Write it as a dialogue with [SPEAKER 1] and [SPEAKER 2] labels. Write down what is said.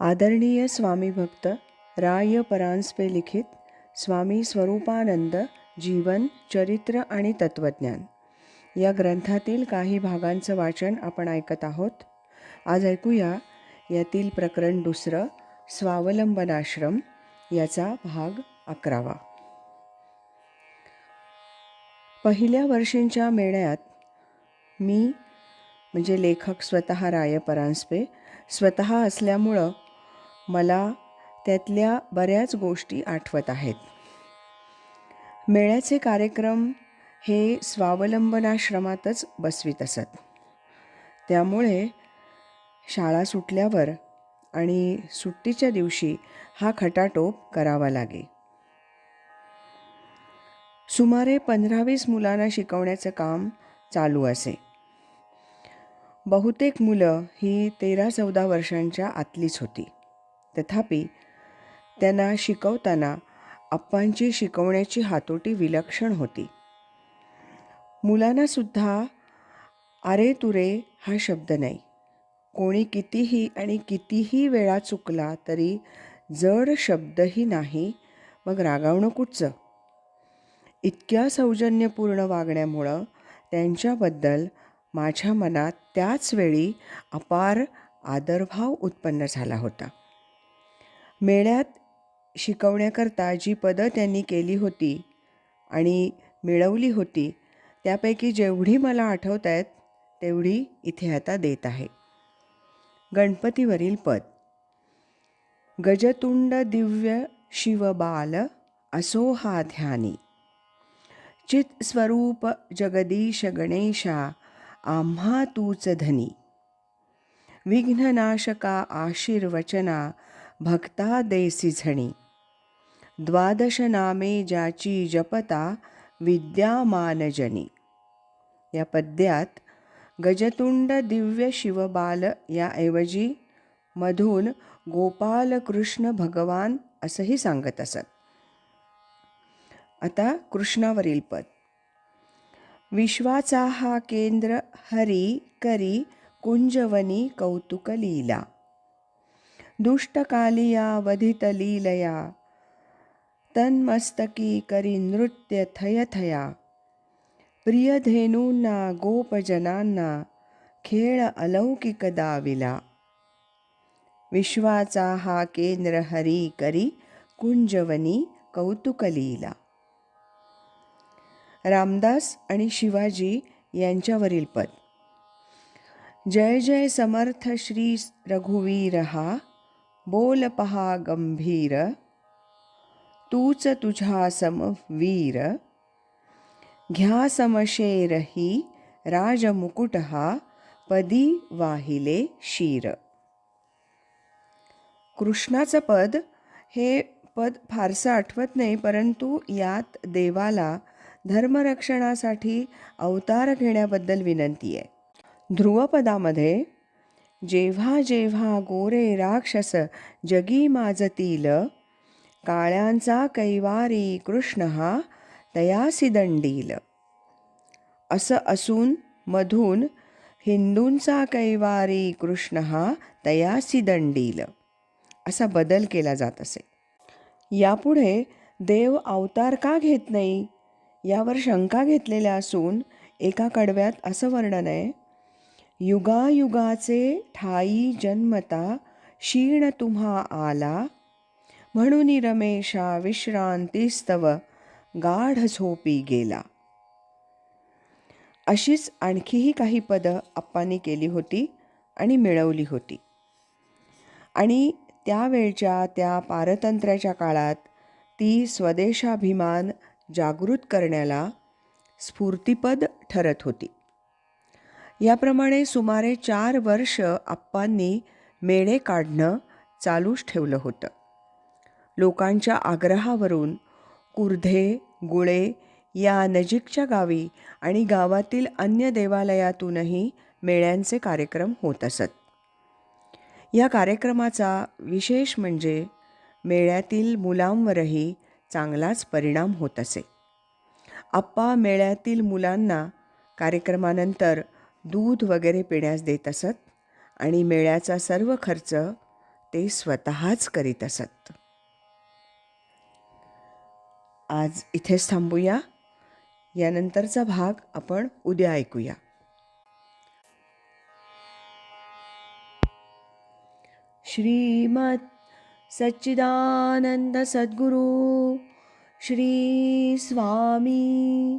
[SPEAKER 1] आदरणीय स्वामी भक्त राय परांजपे लिखित स्वामी स्वरूपानंद जीवन चरित्र आणि तत्त्वज्ञान. या ग्रंथातील काही भागांचं वाचन आपण ऐकत आहोत. आज ऐकूया यातील प्रकरण दुसरं स्वावलंबनाश्रम याचा भाग अकरावा. पहिल्या वर्षींच्या मेळ्यात मी म्हणजे लेखक स्वतः राय परांजपे स्वतः असल्यामुळं मला त्यातल्या बऱ्याच गोष्टी आठवत आहेत. मेळ्याचे कार्यक्रम हे स्वावलंबनाश्रमातच बसवीत असत. त्यामुळे शाळा सुटल्यावर आणि सुट्टीच्या दिवशी हा खटाटोप करावा लागे. सुमारे पंधरावीस मुलांना शिकवण्याचं काम चालू असे. बहुतेक मुलं ही तेरा चौदा वर्षांच्या आतलीच होती. तथापि त्यांना शिकवताना अप्पांची शिकवण्याची हातोटी विलक्षण होती. मुलांनासुद्धा अरे तुरे हा शब्द नाही. कोणी कितीही आणि कितीही वेळा चुकला तरी जड शब्दही नाही मग रागावणं कुठचं इतक्या सौजन्यपूर्ण वागण्यामुळं त्यांच्याबद्दल माझ्या मनात त्याच वेळी अपार आदरभाव उत्पन्न झाला होता. मेळ्यात शिकवण्याकरता जी पदं त्यांनी केली होती आणि मिळवली होती त्यापैकी जेवढी मला आठवत आहेत तेवढी इथे आता देत आहे. गणपतीवरील पद. गजतुंड दिव्य शिवबाल असो हा ध्यानी. चित स्वरूप जगदीश गणेशा आम्हा तूच धनी. विघ्ननाशका आशीर्वचना भक्ता देसी झणी। द्वादश नामे ज्याची जपता विद्यामानजनी या पद्यात गजतुंड दिव्य शिवबाल याऐवजी मधून गोपाल कृष्ण भगवान असंही सांगत असत। आता कृष्णावरील पद। विश्वाचा हा केंद्र हरी करी कुंजवनी कौतुक दुष्टकालियावधितलीलया। दुष्टकालिया वधित लीलया तन्मस्तकी करी नृत्य थय थया। प्रियधेनूंना गोपजनांना खेळ अलौकिक दाविला। विश्वाचा हा केंद्र हरी करी कुंजवनी कौतुकलीला। रामदास आणि शिवाजी यांच्यावरील पद। जय जय समर्थ श्री रघुवीर हा। बोल पहा गंभीर तूच तुझा सम वीर. घ्या समशेर ही राजमुकुट हा पदी वाहिले शिर. कृष्णाचं पद हे पद फारसं आठवत नाही परंतु यात देवाला धर्मरक्षणासाठी अवतार घेण्याबद्दल विनंती आहे. ध्रुवपदामध्ये जेव्हा जेव्हा गोरे राक्षस जगी माजतील काळ्यांचा कैवारी कृष्ण हा तयासी दंडील असं असून मधून हिंदूंचा कैवारी कृष्ण हा तयासी दंडील असा बदल केला जात असे. यापुढे देव अवतार का घेत नाही? यावर शंका घेतलेल्या असून एका कडव्यात असं वर्णन आहे. युगायुगाचे ठाई जन्मता क्षीण तुम्हा आला. म्हणून रमेशा विश्रांतीस्तव गाढ झोपी गेला. अशीच आणखीही काही पदं आप्पांनी केली होती आणि मिळवली होती. आणि त्यावेळच्या त्या पारतंत्र्याच्या काळात ती स्वदेशाभिमान जागृत करण्याला स्फूर्तिपद ठरत होती. याप्रमाणे सुमारे चार वर्ष आप्पांनी मेळे काढणं चालूच ठेवलं होतं. लोकांच्या आग्रहावरून कुर्धे गुळे या नजीकच्या गावी आणि गावातील अन्य देवालयातूनही मेळ्यांचे कार्यक्रम होत असत. या कार्यक्रमाचा विशेष म्हणजे मेळ्यातील मुलांवरही चांगलाच परिणाम होत असे. आप्पा मेळ्यातील मुलांना कार्यक्रमानंतर दूध वगैरे पिण्यास देत असत आणि मेळ्याचा सर्व खर्च ते स्वतःच करीत असत. आज इथेच थांबूया. यानंतरचा भाग आपण उद्या ऐकूया. श्रीमत सच्चिदानंद सद्गुरु श्री स्वामी